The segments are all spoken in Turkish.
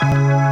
Thank you.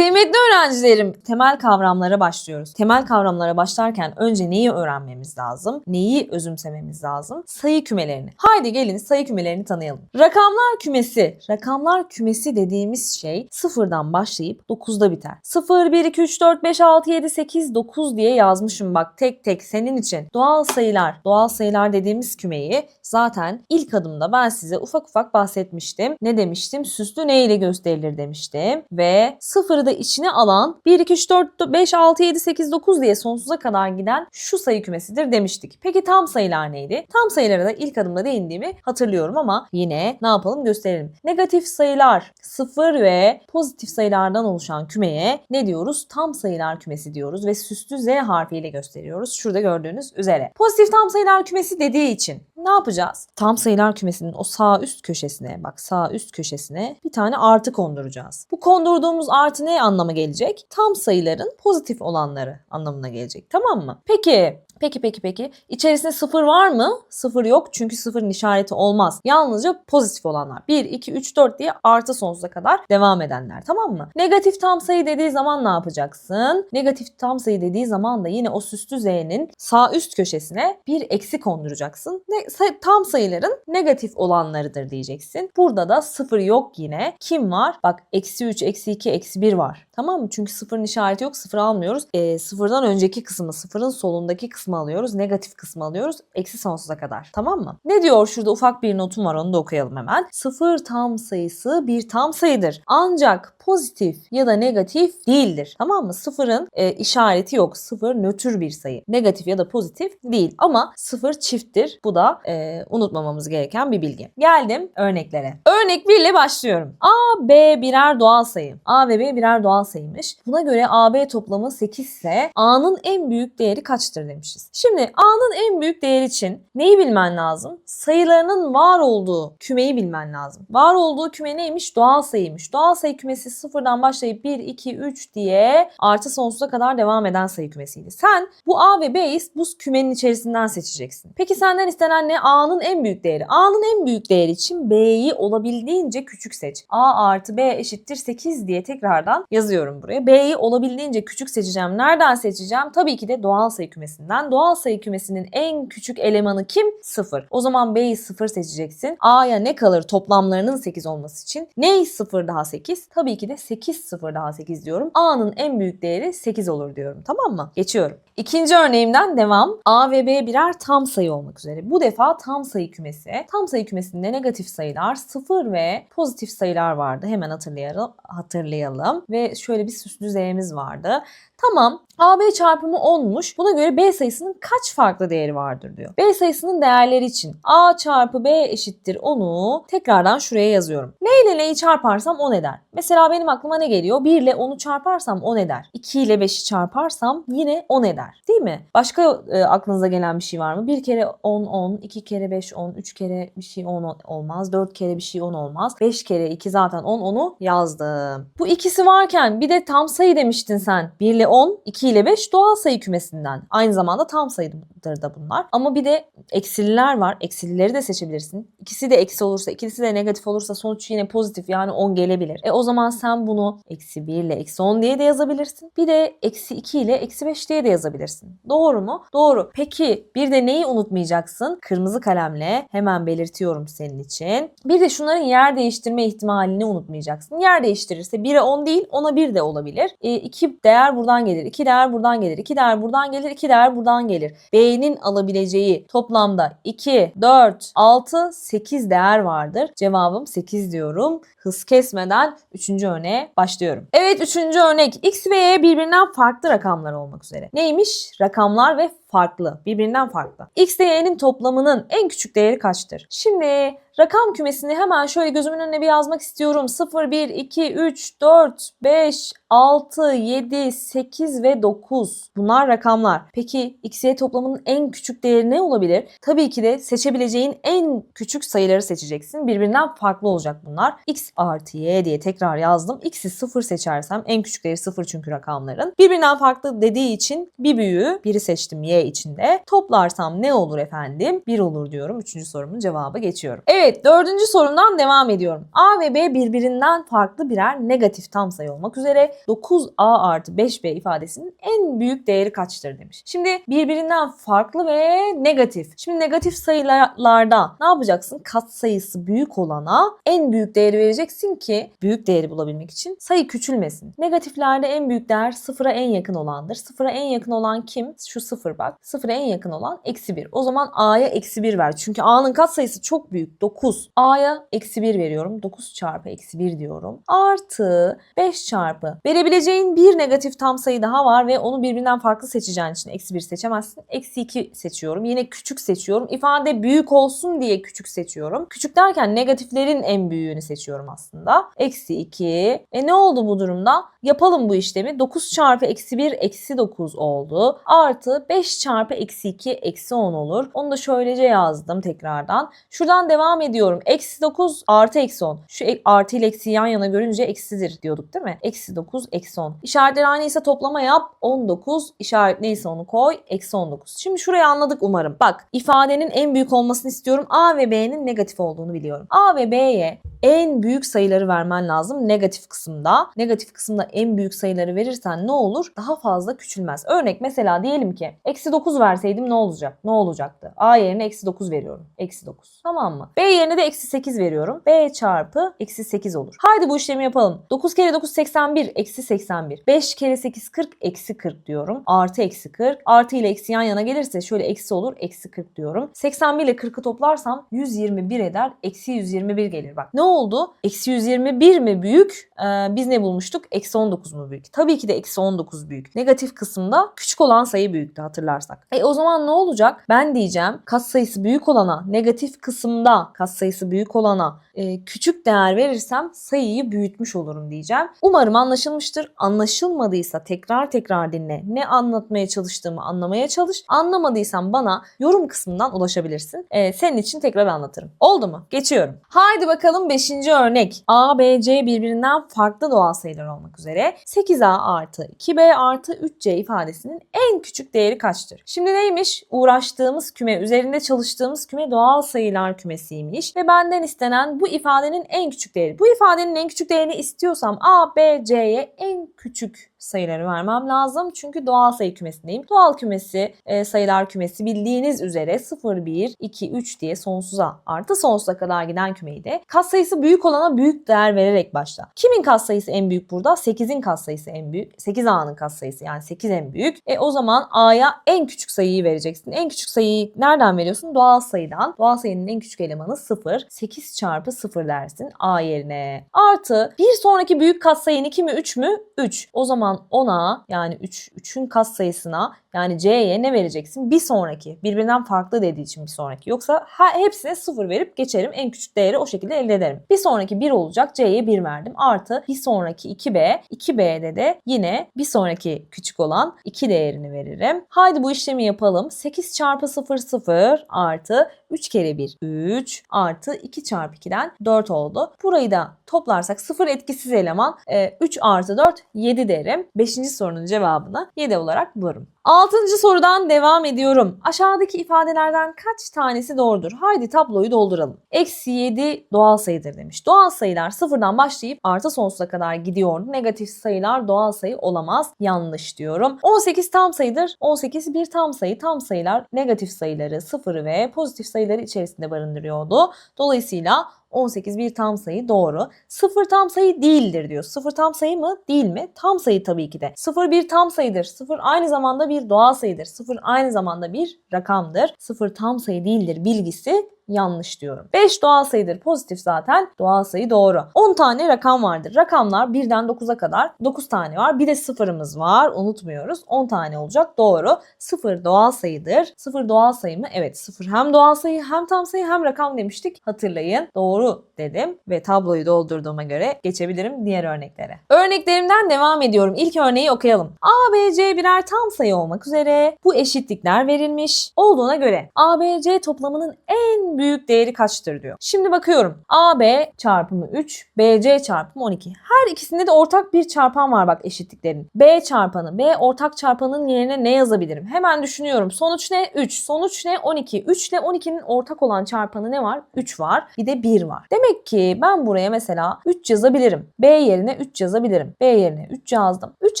Kıymetli öğrencilerim, temel kavramlara başlıyoruz. Temel kavramlara başlarken önce neyi öğrenmemiz lazım? Neyi özümsememiz lazım? Sayı kümelerini. Haydi gelin sayı kümelerini tanıyalım. Rakamlar kümesi. Rakamlar kümesi dediğimiz şey sıfırdan başlayıp 9'da biter. 0, 1, 2, 3, 4, 5, 6, 7, 8, 9 diye yazmışım bak tek tek senin için. Doğal sayılar. Doğal sayılar dediğimiz kümeyi zaten ilk adımda ben size ufak ufak bahsetmiştim. Ne demiştim? Süslü ne ile gösterilir demiştim. Ve sıfırı da içine alan 1, 2, 3, 4, 5, 6, 7, 8, 9 diye sonsuza kadar giden şu sayı kümesidir demiştik. Peki tam sayılar neydi? Tam sayılara da ilk adımda değindiğimi hatırlıyorum ama yine ne yapalım gösterelim. Negatif sayılar 0 ve pozitif sayılardan oluşan kümeye ne diyoruz? Tam sayılar kümesi diyoruz ve süslü Z harfiyle gösteriyoruz. Şurada gördüğünüz üzere. Pozitif tam sayılar kümesi dediği için ne yapacağız? Tam sayılar kümesinin o sağ üst köşesine bak sağ üst köşesine bir tane artı konduracağız. Bu kondurduğumuz artı ne anlama gelecek? Tam sayıların pozitif olanları anlamına gelecek. Tamam mı? Peki Peki peki peki. İçerisinde sıfır var mı? Sıfır yok çünkü sıfırın işareti olmaz. Yalnızca pozitif olanlar. 1, 2, 3, 4 diye artı sonsuza kadar devam edenler tamam mı? Negatif tam sayı dediği zaman ne yapacaksın? Negatif tam sayı dediği zaman da yine o süslü z'nin sağ üst köşesine bir eksi konduracaksın. Ne, say- tam sayıların negatif olanlarıdır diyeceksin. Burada da sıfır yok yine. Kim var? Bak eksi 3, eksi 2, eksi 1 var. Tamam mı? Çünkü sıfırın işareti yok. Sıfır almıyoruz. Ee, sıfırdan önceki kısmı, sıfırın solundaki kısmı alıyoruz. Negatif kısmı alıyoruz. Eksi sonsuza kadar. Tamam mı? Ne diyor? Şurada ufak bir notum var. Onu da okuyalım hemen. Sıfır tam sayısı bir tam sayıdır. Ancak pozitif ya da negatif değildir. Tamam mı? Sıfırın e, işareti yok. Sıfır nötr bir sayı. Negatif ya da pozitif değil. Ama sıfır çifttir. Bu da e, unutmamamız gereken bir bilgi. Geldim örneklere. Örnek 1 ile başlıyorum. A, B birer doğal sayı. A ve B birer doğal sayıymış. Buna göre AB toplamı 8 ise A'nın en büyük değeri kaçtır demişiz. Şimdi A'nın en büyük değeri için neyi bilmen lazım? Sayılarının var olduğu kümeyi bilmen lazım. Var olduğu küme neymiş? Doğal sayıymış. Doğal sayı kümesi sıfırdan başlayıp 1, 2, 3 diye artı sonsuza kadar devam eden sayı kümesiydi. Sen bu A ve B'yi bu kümenin içerisinden seçeceksin. Peki senden istenen ne? A'nın en büyük değeri. A'nın en büyük değeri için B'yi olabildiğince küçük seç. A artı B eşittir 8 diye tekrardan yazıyorum buraya. B'yi olabildiğince küçük seçeceğim. Nereden seçeceğim? Tabii ki de doğal sayı kümesinden. Doğal sayı kümesinin en küçük elemanı kim? 0. O zaman B'yi 0 seçeceksin. A'ya ne kalır toplamlarının 8 olması için? Ney 0 daha 8? Tabii ki de 8 0 daha 8 diyorum. A'nın en büyük değeri 8 olur diyorum. Tamam mı? Geçiyorum. İkinci örneğimden devam. A ve B birer tam sayı olmak üzere. Bu defa tam sayı kümesi. Tam sayı kümesinde negatif sayılar 0 ve pozitif sayılar vardı. Hemen hatırlayalım. hatırlayalım. Ve şöyle bir süslü z'miz vardı. Tamam AB çarpımı 10'muş. Buna göre B sayısının kaç farklı değeri vardır diyor. B sayısının değerleri için A çarpı B eşittir 10'u tekrardan şuraya yazıyorum. Ne ile neyi çarparsam 10 eder. Mesela benim aklıma ne geliyor? 1 ile 10'u çarparsam 10 eder. 2 ile 5'i çarparsam yine 10 eder. Değil mi? Başka e, aklınıza gelen bir şey var mı? 1 kere 10 10, 2 kere 5 10, 3 kere bir şey 10 olmaz, 4 kere bir şey 10 olmaz. 5 kere 2 zaten 10 onu yazdım. Bu ikisi varken bir de tam sayı demiştin sen. 1 ile 10, 2 ile 5 doğal sayı kümesinden. Aynı zamanda tam sayıdır da bunlar. Ama bir de eksililer var. Eksilileri de seçebilirsin. İkisi de eksi olursa, ikisi de negatif olursa sonuç yine pozitif yani 10 gelebilir. E o zaman sen bunu eksi 1 ile eksi 10 diye de yazabilirsin. Bir de eksi 2 ile eksi 5 diye de yazabilirsin. Doğru mu? Doğru. Peki bir de neyi unutmayacaksın? Kırmızı kalemle hemen belirtiyorum senin için. Bir de şunların yer değiştirme ihtimalini unutmayacaksın. Yer değiştirirse 1'e 10 değil 10'a 1 de olabilir. E, iki değer buradan gelir, iki değer buradan gelir, iki değer buradan gelir, iki değer buradan gelir. B'nin alabileceği toplamda 2, 4, 6, 8 değer vardır. Cevabım 8 diyorum. Hız kesmeden 3. örneğe başlıyorum. Evet 3. örnek. X ve Y birbirinden farklı rakamlar olmak üzere. Neymiş? Rakamlar ve farklı. Birbirinden farklı. X ile Y'nin toplamının en küçük değeri kaçtır? Şimdi rakam kümesini hemen şöyle gözümün önüne bir yazmak istiyorum. 0, 1, 2, 3, 4, 5, 6, 7, 8 ve 9. Bunlar rakamlar. Peki X, Y toplamının en küçük değeri ne olabilir? Tabii ki de seçebileceğin en küçük sayıları seçeceksin. Birbirinden farklı olacak bunlar. X artı Y diye tekrar yazdım. X'i 0 seçersem en küçük değeri 0 çünkü rakamların. Birbirinden farklı dediği için bir büyüğü biri seçtim Y içinde. Toplarsam ne olur efendim? 1 olur diyorum. Üçüncü sorumun cevabı geçiyorum. Evet dördüncü sorumdan devam ediyorum. A ve B birbirinden farklı birer negatif tam sayı olmak üzere 9A artı 5B ifadesinin en büyük değeri kaçtır demiş. Şimdi birbirinden farklı ve negatif. Şimdi negatif sayılarda ne yapacaksın? Kat sayısı büyük olana en büyük değeri vereceksin ki büyük değeri bulabilmek için sayı küçülmesin. Negatiflerde en büyük değer sıfıra en yakın olandır. Sıfıra en yakın olan kim? Şu sıfır bak. Sıfıra en yakın olan eksi 1. O zaman A'ya eksi 1 ver. Çünkü A'nın kat sayısı çok büyük. 9. A'ya eksi 1 veriyorum. 9 çarpı eksi 1 diyorum. Artı 5 çarpı. Verebileceğin bir negatif tam sayı daha var ve onu birbirinden farklı seçeceğin için eksi 1 seçemezsin. Eksi 2 seçiyorum. Yine küçük seçiyorum. İfade büyük olsun diye küçük seçiyorum. Küçük derken negatiflerin en büyüğünü seçiyorum aslında. Eksi 2. E ne oldu bu durumda? Yapalım bu işlemi. 9 çarpı eksi 1 eksi 9 oldu. Artı 5 çarpı eksi 2 eksi 10 olur. Onu da şöylece yazdım tekrardan. Şuradan devam ediyorum. Eksi 9 artı eksi 10. Şu e- artı ile eksi yan yana görünce eksidir diyorduk değil mi? Eksi 9 eksi 10. İşaretler aynıysa toplama yap. 19 işaret neyse onu koy. Eksi 19. Şimdi şurayı anladık umarım. Bak ifadenin en büyük olmasını istiyorum. A ve B'nin negatif olduğunu biliyorum. A ve B'ye en büyük sayıları vermen lazım negatif kısımda. Negatif kısımda en büyük sayıları verirsen ne olur? Daha fazla küçülmez. Örnek mesela diyelim ki eksi 9 verseydim ne olacak? Ne olacaktı? A yerine eksi 9 veriyorum. Eksi 9. Tamam mı? B yerine de eksi 8 veriyorum. B çarpı eksi 8 olur. Haydi bu işlemi yapalım. 9 kere 9 81 eksi 81. 5 kere 8 40 eksi 40 diyorum. Artı eksi 40. Artı ile eksi yan yana gelirse şöyle eksi olur. Eksi 40 diyorum. 81 ile 40'ı toplarsam 121 eder. Eksi 121 gelir bak. Ne oldu? Eksi 121 mi büyük? Ee, biz ne bulmuştuk? Eksi 19 mu büyük? Tabii ki de eksi 19 büyük. Negatif kısımda küçük olan sayı büyüktü hatırlarsak. E o zaman ne olacak? Ben diyeceğim kat sayısı büyük olana, negatif kısımda kat sayısı büyük olana e, küçük değer verirsem sayıyı büyütmüş olurum diyeceğim. Umarım anlaşılmıştır. Anlaşılmadıysa tekrar tekrar dinle. Ne anlatmaya çalıştığımı anlamaya çalış. Anlamadıysan bana yorum kısmından ulaşabilirsin. E, senin için tekrar anlatırım. Oldu mu? Geçiyorum. Haydi bakalım 5. örnek. A, B, C birbirinden farklı doğal sayılar olmak üzere 8A artı 2B artı 3C ifadesinin en küçük değeri kaçtır? Şimdi neymiş? Uğraştığımız küme, üzerinde çalıştığımız küme doğal sayılar kümesiymiş ve benden istenen bu ifadenin en küçük değeri. Bu ifadenin en küçük değerini istiyorsam A, B, C'ye en küçük sayıları vermem lazım. Çünkü doğal sayı kümesindeyim. Doğal kümesi, e, sayılar kümesi bildiğiniz üzere 0, 1, 2, 3 diye sonsuza artı sonsuza kadar giden kümeydi. Katsayısı büyük olana büyük değer vererek başla. Kimin katsayısı en büyük burada? 8'in katsayısı en büyük. 8A'nın katsayısı yani 8 en büyük. E o zaman A'ya en küçük sayıyı vereceksin. En küçük sayıyı nereden veriyorsun? Doğal sayıdan. Doğal sayının en küçük elemanı 0. 8 çarpı 0 dersin A yerine. Artı bir sonraki büyük katsayın 2 mi 3 mü? 3. O zaman ona yani 3 3'ün katsayısına yani C'ye ne vereceksin? Bir sonraki. Birbirinden farklı dediği için bir sonraki. Yoksa ha, hepsine 0 verip geçerim. En küçük değeri o şekilde elde ederim. Bir sonraki 1 olacak. C'ye 1 verdim. Artı bir sonraki 2B. 2B'de de yine bir sonraki küçük olan 2 değerini veririm. Haydi bu işlemi yapalım. 8 çarpı 0 0 artı 3 kere 1 3 artı 2 çarpı 2'den 4 oldu. Burayı da toplarsak 0 etkisiz eleman e, 3 artı 4 7 derim. 5. sorunun cevabını 7 olarak bulurum. Altıncı sorudan devam ediyorum. Aşağıdaki ifadelerden kaç tanesi doğrudur? Haydi tabloyu dolduralım. Eksi 7 doğal sayıdır demiş. Doğal sayılar sıfırdan başlayıp artı sonsuza kadar gidiyor. Negatif sayılar doğal sayı olamaz. Yanlış diyorum. 18 tam sayıdır. 18 bir tam sayı. Tam sayılar negatif sayıları sıfırı ve pozitif sayıları içerisinde barındırıyordu. Dolayısıyla 18 bir tam sayı doğru. 0 tam sayı değildir diyor. 0 tam sayı mı? Değil mi? Tam sayı tabii ki de. 0 bir tam sayıdır. 0 aynı zamanda bir doğal sayıdır. 0 aynı zamanda bir rakamdır. 0 tam sayı değildir bilgisi yanlış diyorum. 5 doğal sayıdır pozitif zaten. Doğal sayı doğru. 10 tane rakam vardır. Rakamlar 1'den 9'a kadar 9 tane var. Bir de sıfırımız var. Unutmuyoruz. 10 tane olacak. Doğru. 0 doğal sayıdır. 0 doğal sayı mı? Evet 0 hem doğal sayı hem tam sayı hem rakam demiştik. Hatırlayın. Doğru dedim ve tabloyu doldurduğuma göre geçebilirim diğer örneklere. Örneklerimden devam ediyorum. İlk örneği okuyalım. A, B, C birer tam sayı olmak üzere bu eşitlikler verilmiş olduğuna göre A, B, C toplamının en büyük değeri kaçtır diyor. Şimdi bakıyorum. A, B çarpımı 3, B, C çarpımı 12. Her ikisinde de ortak bir çarpan var bak eşitliklerin. B çarpanı, B ortak çarpanın yerine ne yazabilirim? Hemen düşünüyorum. Sonuç ne? 3. Sonuç ne? 12. 3 ile 12'nin ortak olan çarpanı ne var? 3 var. Bir de 1 var. Demek ki ben buraya mesela 3 yazabilirim. B yerine 3 yazabilirim. B yerine 3 yazdım. 3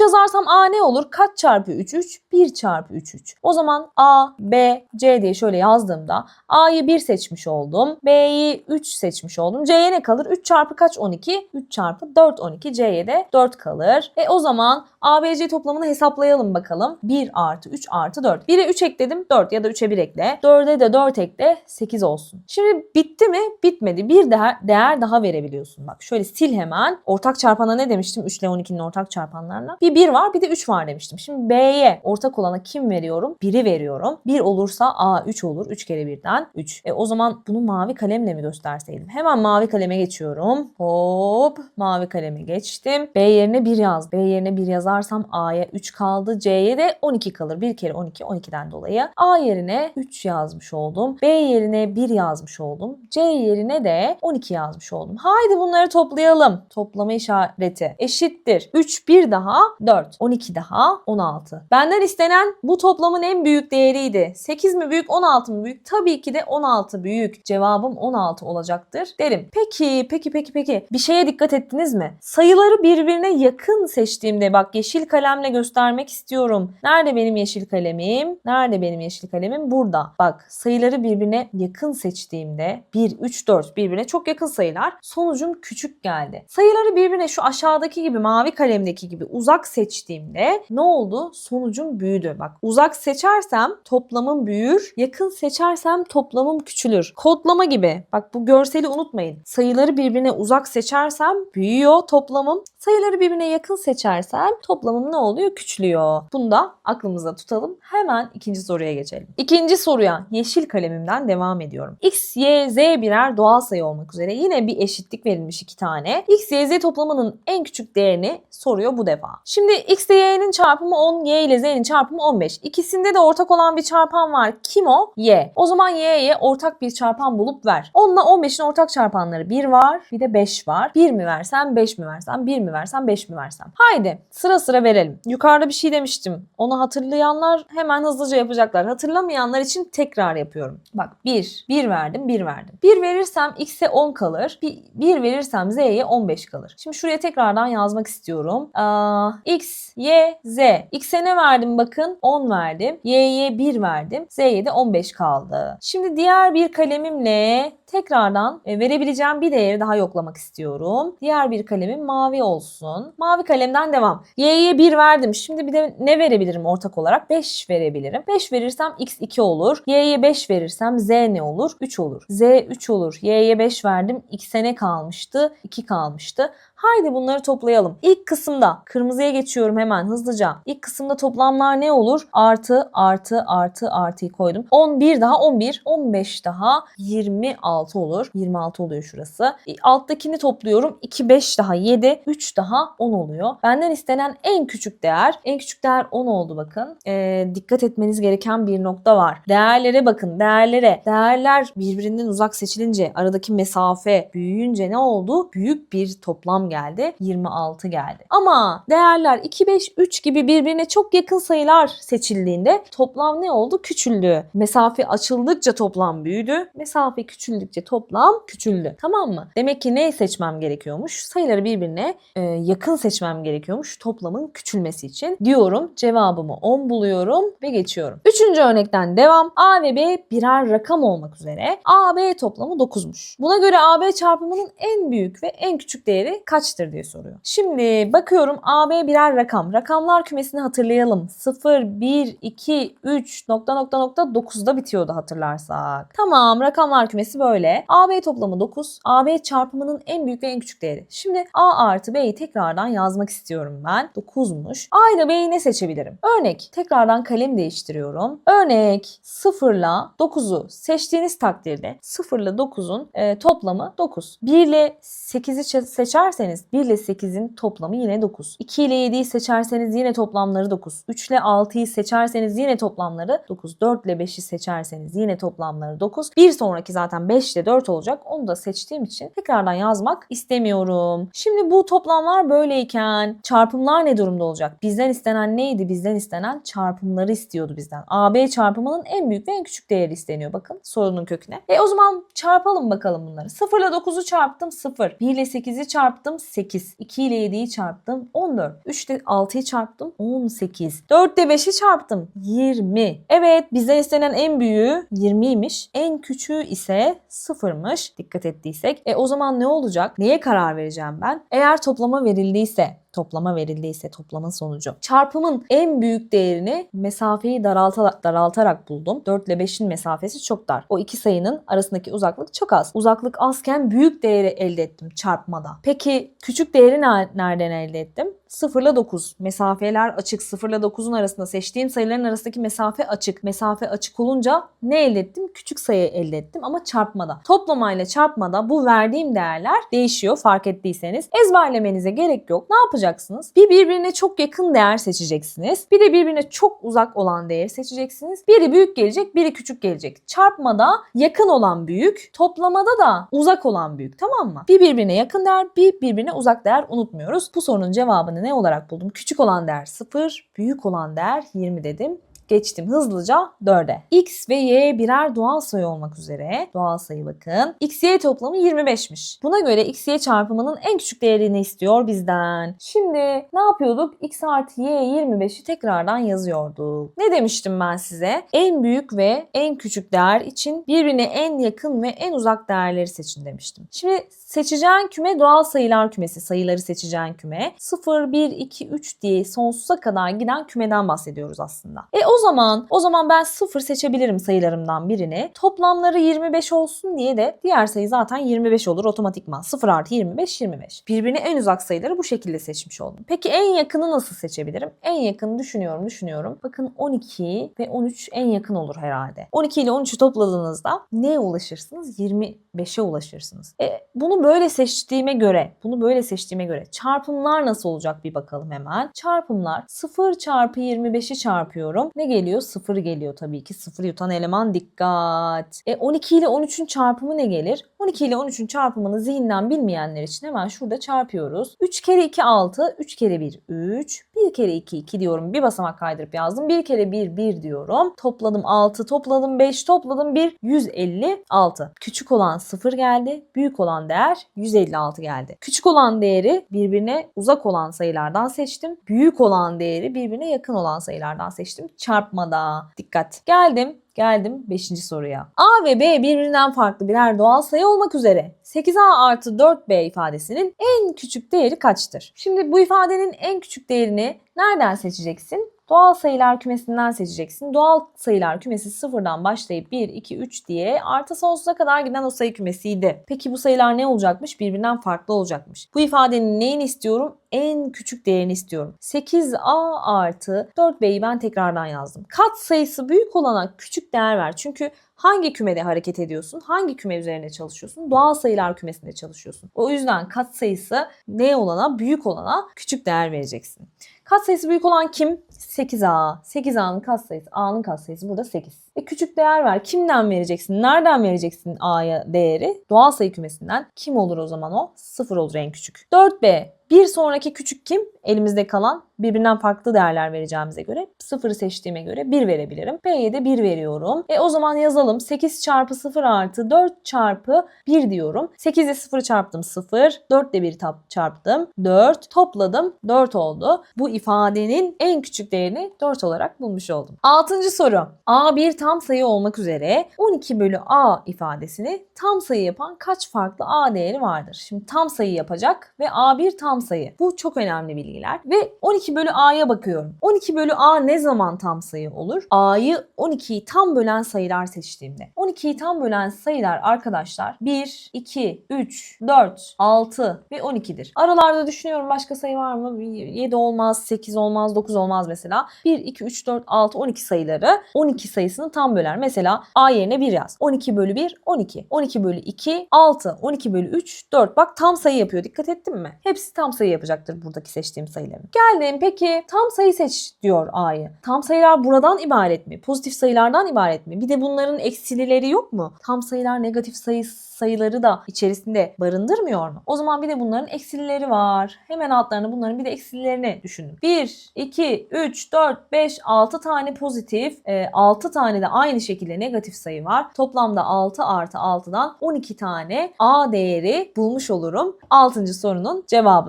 yazarsam A ne olur? Kaç çarpı 3? 3. 1 çarpı 3 3. O zaman A, B, C diye şöyle yazdığımda A'yı 1 seçmiş oldum. B'yi 3 seçmiş oldum. C'ye ne kalır? 3 çarpı kaç? 12. 3 çarpı 4 12. C'ye de 4 kalır. E o zaman A, B, C toplamını hesaplayalım bakalım. 1 artı 3 artı 4. 1'e 3 ekledim 4 ya da 3'e 1 ekle. 4'e de 4 ekle 8 olsun. Şimdi bitti mi? Bitmedi. Bir değer, değer daha verebiliyorsun. Bak şöyle sil hemen. Ortak çarpana ne demiştim? 3 ile 12'nin ortak çarpanlarına. Bir 1 var bir de 3 var demiştim. Şimdi B'ye ortak olana kim veriyorum? 1'i veriyorum. 1 olursa A 3 olur. 3 kere 1'den 3. E o zaman bunu mavi kalemle mi gösterseydim? Hemen mavi kaleme geçiyorum. Hop mavi kaleme geçtim. B yerine 1 yaz. B yerine 1 yazarsam A'ya 3 kaldı. C'ye de 12 kalır. 1 kere 12 12'den dolayı. A yerine 3 yazmış oldum. B yerine 1 yazmış oldum. C yerine de 12 yazmış oldum. Haydi bunları toplayalım. Toplama işareti eşittir. 3 1 daha 4. 12 daha 16. Benden istenen bu toplamın en büyük değeriydi. 8 mi büyük 16 mı büyük? Tabii ki de 16 büyük. Cevabım 16 olacaktır derim. Peki peki peki peki bir şeye dikkat ettiniz mi? Sayıları birbirine yakın seçtiğimde bak yeşil kalemle göstermek istiyorum. Nerede benim yeşil kalemim? Nerede benim yeşil kalemim? Burada. Bak sayıları birbirine yakın seçtiğimde 1, 3, 4 birbirine çok yakın sayılar. Sonucum küçük geldi. Sayıları birbirine şu aşağıdaki gibi mavi kalemdeki gibi uzak seçtiğimde ne oldu? Sonucum büyüdü. Bak uzak seçersem toplamım büyür. Yakın seçersem toplamım küçülür. Kodlama gibi. Bak bu görseli unutmayın. Sayıları birbirine uzak seçersem büyüyor toplamım. Sayıları birbirine yakın seçersem toplamım ne oluyor? Küçülüyor. Bunu da aklımızda tutalım. Hemen ikinci soruya geçelim. İkinci soruya yeşil kalemimden devam ediyorum. X, Y, Z birer doğal sayı olmak üzere yine bir eşitlik verilmiş iki tane. X, Y, Z toplamının en küçük değerini soruyor bu defa. Şimdi X ile Y'nin çarpımı 10, Y ile Z'nin çarpımı 15. İkisinde de ortak olan bir çarpan var. Kim o? Y. O zaman Y'ye ortak bir çarpan bulup ver. 10 ile 15'in ortak çarpanları 1 var, bir de 5 var. 1 mi versem, 5 mi versem, 1 mi versem, 5 mi versem. Haydi sıra sıra verelim. Yukarıda bir şey demiştim. Onu hatırlayanlar hemen hızlıca yapacaklar. Hatırlamayanlar için tekrar yapıyorum. Bak 1, 1 verdim, 1 verdim. 1 verirsem X'e 10 kalır. 1 verirsem Z'ye 15 kalır. Şimdi şuraya tekrardan yazmak istiyorum. Aa, X, Y, Z. X'e ne verdim bakın? 10 verdim. Y'ye 1 verdim. Z'ye de 15 kaldı. Şimdi diğer bir kalemimle tekrardan e, verebileceğim bir değeri daha yoklamak istiyorum. Diğer bir kalemim mavi olsun. Mavi kalemden devam. Y'ye 1 verdim. Şimdi bir de ne verebilirim ortak olarak? 5 verebilirim. 5 verirsem X 2 olur. Y'ye 5 verirsem Z ne olur? 3 olur. Z 3 olur. Y'ye 5 verdim. X'e ne kalmıştı? 2 kalmıştı. Haydi bunları toplayalım. İlk kısımda kırmızıya geçiyorum hemen hızlıca. İlk kısımda toplamlar ne olur? Artı, artı, artı, artıyı koydum. 11 daha 11, 15 daha 26 olur. 26 oluyor şurası. E, Alttakini topluyorum. 2, 5 daha 7, 3 daha 10 oluyor. Benden istenen en küçük değer, en küçük değer 10 oldu bakın. Ee, dikkat etmeniz gereken bir nokta var. Değerlere bakın, değerlere. Değerler birbirinden uzak seçilince, aradaki mesafe büyüyünce ne oldu? Büyük bir toplam geldi. 26 geldi. Ama değerler 2, 5, 3 gibi birbirine çok yakın sayılar seçildiğinde toplam ne oldu? Küçüldü. Mesafe açıldıkça toplam büyüdü. Mesafe küçüldükçe toplam küçüldü. Tamam mı? Demek ki ne seçmem gerekiyormuş? Sayıları birbirine e, yakın seçmem gerekiyormuş toplamın küçülmesi için. Diyorum cevabımı 10 buluyorum ve geçiyorum. Üçüncü örnekten devam. A ve B birer rakam olmak üzere. A, B toplamı 9'muş. Buna göre AB çarpımının en büyük ve en küçük değeri kaçtır diye soruyor. Şimdi bakıyorum AB birer rakam. Rakamlar kümesini hatırlayalım. 0, 1, 2, 3 nokta nokta nokta 9'da bitiyordu hatırlarsak. Tamam rakamlar kümesi böyle. AB toplamı 9. AB çarpımının en büyük ve en küçük değeri. Şimdi A artı B'yi tekrardan yazmak istiyorum ben. 9'muş. A ile B'yi ne seçebilirim? Örnek. Tekrardan kalem değiştiriyorum. Örnek 0 ile 9'u seçtiğiniz takdirde 0 ile 9'un e, toplamı 9. 1 ile 8'i seçerseniz 1 ile 8'in toplamı yine 9. 2 ile 7'yi seçerseniz yine toplamları 9. 3 ile 6'yı seçerseniz yine toplamları 9. 4 ile 5'i seçerseniz yine toplamları 9. Bir sonraki zaten 5 ile 4 olacak. Onu da seçtiğim için tekrardan yazmak istemiyorum. Şimdi bu toplamlar böyleyken çarpımlar ne durumda olacak? Bizden istenen neydi? Bizden istenen çarpımları istiyordu bizden. AB çarpımının en büyük ve en küçük değeri isteniyor bakın sorunun köküne. E o zaman çarpalım bakalım bunları. 0 ile 9'u çarptım 0. 1 ile 8'i çarptım 8. 2 ile 7'yi çarptım 14. 3 ile 6'yı çarptım 18. 4 ile 5'i çarptım 20. Evet bizden istenen en büyüğü 20'ymiş. En küçüğü ise 0'mış dikkat ettiysek. E o zaman ne olacak? Neye karar vereceğim ben? Eğer toplama verildiyse toplama verildiyse toplamın sonucu. Çarpımın en büyük değerini mesafeyi daraltarak, daraltarak buldum. 4 ile 5'in mesafesi çok dar. O iki sayının arasındaki uzaklık çok az. Uzaklık azken büyük değeri elde ettim çarpmada. Peki küçük değeri nereden elde ettim? 0 ile 9. Mesafeler açık. 0 ile 9'un arasında seçtiğim sayıların arasındaki mesafe açık. Mesafe açık olunca ne elde ettim? Küçük sayı elde ettim ama çarpmada. Toplamayla çarpmada bu verdiğim değerler değişiyor fark ettiyseniz. Ezberlemenize gerek yok. Ne yapacaksınız? Bir birbirine çok yakın değer seçeceksiniz. Bir de birbirine çok uzak olan değeri seçeceksiniz. Biri büyük gelecek, biri küçük gelecek. Çarpmada yakın olan büyük, toplamada da uzak olan büyük tamam mı? Bir birbirine yakın değer, bir birbirine uzak değer unutmuyoruz. Bu sorunun cevabını ne olarak buldum? Küçük olan değer 0, büyük olan değer 20 dedim. Geçtim hızlıca 4'e. X ve Y birer doğal sayı olmak üzere. Doğal sayı bakın. X, Y toplamı 25'miş. Buna göre X, Y çarpımının en küçük değerini istiyor bizden. Şimdi ne yapıyorduk? X artı Y 25'i tekrardan yazıyorduk. Ne demiştim ben size? En büyük ve en küçük değer için birbirine en yakın ve en uzak değerleri seçin demiştim. Şimdi seçeceğin küme doğal sayılar kümesi. Sayıları seçeceğin küme. 0, 1, 2, 3 diye sonsuza kadar giden kümeden bahsediyoruz aslında. E o zaman o zaman ben 0 seçebilirim sayılarımdan birini. Toplamları 25 olsun diye de diğer sayı zaten 25 olur otomatikman. 0 artı 25 25. Birbirine en uzak sayıları bu şekilde seçmiş oldum. Peki en yakını nasıl seçebilirim? En yakını düşünüyorum düşünüyorum. Bakın 12 ve 13 en yakın olur herhalde. 12 ile 13'ü topladığınızda neye ulaşırsınız? 25'e ulaşırsınız. E, bunu böyle seçtiğime göre, bunu böyle seçtiğime göre çarpımlar nasıl olacak bir bakalım hemen. Çarpımlar 0 çarpı 25'i çarpıyorum. Ne geliyor? 0 geliyor tabii ki. 0 yutan eleman dikkat. E 12 ile 13'ün çarpımı ne gelir? 12 ile 13'ün çarpımını zihinden bilmeyenler için hemen şurada çarpıyoruz. 3 kere 2 6, 3 kere 1 3, 1 kere 2 2 diyorum. Bir basamak kaydırıp yazdım. 1 kere 1 1 diyorum. Topladım 6, topladım 5, topladım 1 156. Küçük olan 0 geldi. Büyük olan değer 156 geldi. Küçük olan değeri birbirine uzak olan sayılardan seçtim. Büyük olan değeri birbirine yakın olan sayılardan seçtim. Çarpmada. Dikkat. Geldim. Geldim 5. soruya. A ve B birbirinden farklı birer doğal sayı olmak üzere 8A artı 4B ifadesinin en küçük değeri kaçtır? Şimdi bu ifadenin en küçük değerini nereden seçeceksin? Doğal sayılar kümesinden seçeceksin. Doğal sayılar kümesi sıfırdan başlayıp 1, 2, 3 diye artı sonsuza kadar giden o sayı kümesiydi. Peki bu sayılar ne olacakmış? Birbirinden farklı olacakmış. Bu ifadenin neyini istiyorum? En küçük değerini istiyorum. 8a artı 4b'yi ben tekrardan yazdım. Kat sayısı büyük olana küçük değer ver. Çünkü hangi kümede hareket ediyorsun? Hangi küme üzerine çalışıyorsun? Doğal sayılar kümesinde çalışıyorsun. O yüzden kat sayısı ne olana? Büyük olana küçük değer vereceksin. Kat sayısı büyük olan kim? 8A. 8A'nın katsayısı, A'nın katsayısı burada 8. E küçük değer ver. Kimden vereceksin? Nereden vereceksin A'ya değeri? Doğal sayı kümesinden. Kim olur o zaman o? 0 olur en küçük. 4B. Bir sonraki küçük kim? Elimizde kalan birbirinden farklı değerler vereceğimize göre 0'ı seçtiğime göre 1 verebilirim. B'ye de 1 veriyorum. E o zaman yazalım. 8 çarpı 0 artı 4 çarpı 1 diyorum. 8 ile 0 çarptım 0. 4 ile 1 çarptım 4. Topladım 4 oldu. Bu ifadenin en küçük değerini 4 olarak bulmuş oldum. Altıncı soru. A bir tam sayı olmak üzere 12 bölü a ifadesini tam sayı yapan kaç farklı a değeri vardır? Şimdi tam sayı yapacak ve a bir tam sayı. Bu çok önemli bilgiler. Ve 12 bölü a'ya bakıyorum. 12 bölü a ne zaman tam sayı olur? a'yı 12'yi tam bölen sayılar seçtiğimde. 12'yi tam bölen sayılar arkadaşlar 1, 2, 3, 4, 6 ve 12'dir. Aralarda düşünüyorum başka sayı var mı? 7 olmaz, 8 olmaz, 9 olmaz mesela. 1, 2, 3, 4, 6, 12 sayıları 12 sayısını tam böler. Mesela a yerine 1 yaz. 12 bölü 1, 12. 12 bölü 2, 6. 12 bölü 3, 4. Bak tam sayı yapıyor. Dikkat ettin mi? Hepsi tam sayı yapacaktır buradaki seçtiğim sayıların. Geldim peki tam sayı seç diyor a'yı. Tam sayılar buradan ibaret mi? Pozitif sayılardan ibaret mi? Bir de bunların eksilileri yok mu? Tam sayılar negatif sayı sayıları da içerisinde barındırmıyor mu? O zaman bir de bunların eksilileri var. Hemen altlarını bunların bir de eksililerini düşünün. 1, 2, 3, 4, 5, 6 tane pozitif, 6 tane de aynı şekilde negatif sayı var. Toplamda 6 artı 6'dan 12 tane A değeri bulmuş olurum. 6. sorunun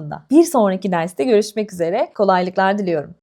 cevabında. Bir sonraki derste görüşmek üzere. Kolaylıklar diliyorum.